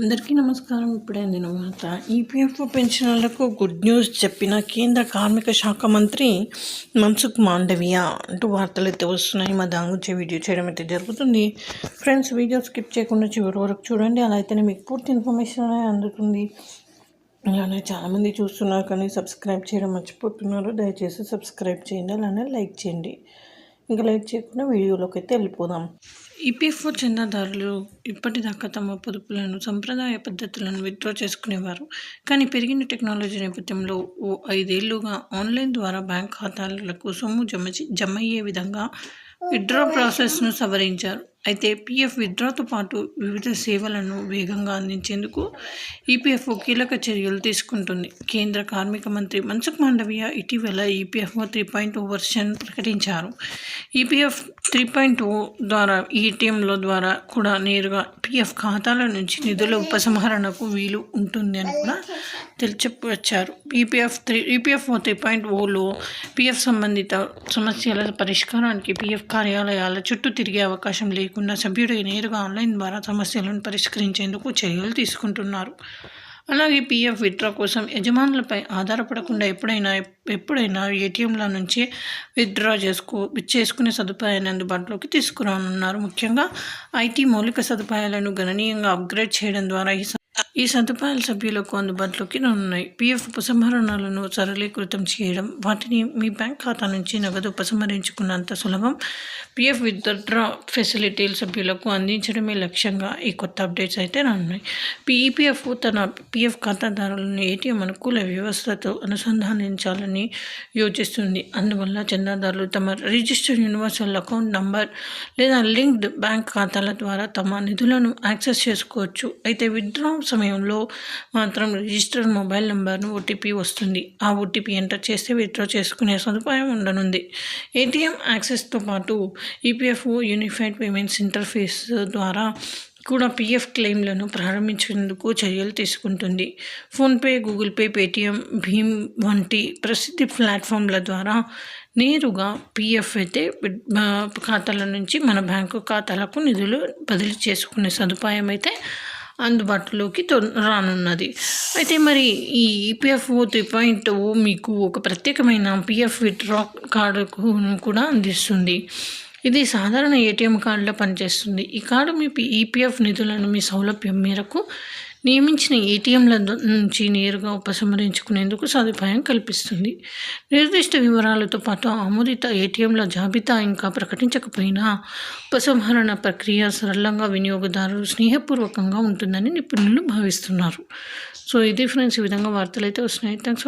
అందరికీ నమస్కారం. ఇప్పుడే నేను మాట. ఈపీఎఫ్ఓ పెన్షనర్లకు గుడ్ న్యూస్ చెప్పిన కేంద్ర కార్మిక శాఖ మంత్రి మన్సుఖ్ మాండవియా అంటూ వార్తలు అయితే వస్తున్నాయి. మా దాని గురించి వీడియో చేయడం అయితే జరుగుతుంది. ఫ్రెండ్స్ వీడియో స్కిప్ చేయకుండా చివరి వరకు చూడండి. అలా అయితేనే మీకు పూర్తి ఇన్ఫర్మేషన్ అనేది అందుతుంది. అలానే చాలామంది చూస్తున్నారు కానీ సబ్స్క్రైబ్ చేయడం మర్చిపోతున్నారు. దయచేసి సబ్స్క్రైబ్ చేయండి. అలానే లైక్ చేయండి. ఇంకా లేట్ చేయకుండా వీడియోలోకి అయితే వెళ్ళిపోదాం. ఈపీఎఫ్ఓ చందాదారులు ఇప్పటిదాకా తమ పొదుపులను సంప్రదాయ పద్ధతులను విత్డ్రా చేసుకునేవారు. కానీ పెరిగిన టెక్నాలజీ నేపథ్యంలో ఓ ఐదేళ్ళుగా ఆన్లైన్ ద్వారా బ్యాంక్ ఖాతాలకు సొమ్ము జమ జమయ్యే విధంగా విత్డ్రా ప్రాసెస్ను సవరించారు. అయితే పీఎఫ్ విత్డ్రాతో పాటు వివిధ సేవలను వేగంగా అందించేందుకు ఈపీఎఫ్ఓ కీలక చర్యలు తీసుకుంటుంది. కేంద్ర కార్మిక మంత్రి మన్సుఖ్ మాండవీయ ఇటీవల EPFO three point O version ప్రకటించారు. ఈపీఎఫ్ త్రీ పాయింట్ ఓ ద్వారా ఈటీఎంల ద్వారా కూడా నేరుగా పీఎఫ్ ఖాతాల నుంచి నిధుల ఉపసంహరణకు వీలు ఉంటుంది అని కూడా తెలియచెప్పవచ్చారు EPF three EPFO three point Ola PF సంబంధిత సమస్యల పరిష్కారానికి పీఎఫ్ కార్యాలయాల చుట్టూ తిరిగే అవకాశం లేకుండా సభ్యుడు నేరుగా ఆన్లైన్ ద్వారా సమస్యలను పరిష్కరించేందుకు చర్యలు తీసుకుంటున్నారు. అలాగే పీఎఫ్ విత్డ్రా కోసం యజమానులపై ఆధారపడకుండా ఎప్పుడైనా ఎప్పుడైనా ఏటీఎంల నుంచి విత్డ్రా చేసుకో చేసుకునే సదుపాయాన్ని అందుబాటులోకి తీసుకురానున్నారు. ముఖ్యంగా ఐటీ మౌలిక సదుపాయాలను గణనీయంగా అప్గ్రేడ్ చేయడం ద్వారా ఈ ఈ సదుపాయాల సభ్యులకు అందుబాటులోకి ఉన్నాయి పీఎఫ్ ఉపసంహరణలను సరళీకృతం చేయడం వాటిని మీ బ్యాంక్ ఖాతా నుంచి నగదు ఉపసంహరించుకున్నంత సులభం. పీఎఫ్ విత్డ్రా ఫెసిలిటీల సభ్యులకు అందించడమే లక్ష్యంగా ఈ కొత్త అప్డేట్స్ అయితే రానున్నాయి. పీఈపీఎఫ్ తన పీఎఫ్ ఖాతాదారులను ఏటీఎం అనుకూల వ్యవస్థతో అనుసంధానించాలని యోచిస్తుంది. అందువల్ల చందాదారులు తమ రిజిస్టర్డ్ యూనివర్సల్ అకౌంట్ నంబర్ లేదా లింక్డ్ బ్యాంక్ ఖాతాల ద్వారా తమ నిధులను యాక్సెస్ చేసుకోవచ్చు. అయితే విత్డ్రా సమయంలో మాత్రం రిజిస్టర్ మొబైల్ నెంబర్ను ఓటీపీ వస్తుంది. ఆ ఓటీపీ ఎంటర్ చేస్తే విత్డ్రా చేసుకునే సదుపాయం ఉండనుంది. ఏటీఎం యాక్సెస్తో పాటు ఈపీఎఫ్ఓ యూనిఫైడ్ పేమెంట్స్ ఇంటర్ఫేస్ ద్వారా కూడా పీఎఫ్ క్లెయిమ్లను ప్రారంభించేందుకు చర్యలు తీసుకుంటుంది. ఫోన్పే గూగుల్ పే పేటిఎం భీమ్ వంటి ప్రసిద్ధి ప్లాట్ఫామ్ల ద్వారా నేరుగా పీఎఫ్ అయితే ఖాతాల నుంచి మన బ్యాంకు ఖాతాలకు నిధులు బదిలీ చేసుకునే సదుపాయం అయితే అందుబాటులోకి రానున్నది. అయితే మరి ఈ ఈపీఎఫ్ఓ త్రీ పాయింట్ ఓ మీకు ఒక ప్రత్యేకమైన పిఎఫ్ విత్డ్రా కార్డుకు కూడా అందిస్తుంది. ఇది సాధారణ ఏటీఎం కార్డులో పనిచేస్తుంది. ఈ కార్డు మీ ఈపీఎఫ్ నిధులను మీ సౌలభ్యం మేరకు నియమించిన ఏటీఎంల నుంచి నేరుగా ఉపసంహరించుకునేందుకు సదుపాయం కల్పిస్తుంది. నిర్దిష్ట వివరాలతో పాటు ఆమోదిత ఏటీఎంల జాబితా ఇంకా ప్రకటించకపోయినా ఉపసంహరణ ప్రక్రియ సరళంగా వినియోగదారులు స్నేహపూర్వకంగా ఉంటుందని నిపుణులు భావిస్తున్నారు. సో ఇది ఫ్రెండ్స్ ఈ విధంగా వార్తలు అయితే వస్తున్నాయి. థ్యాంక్స్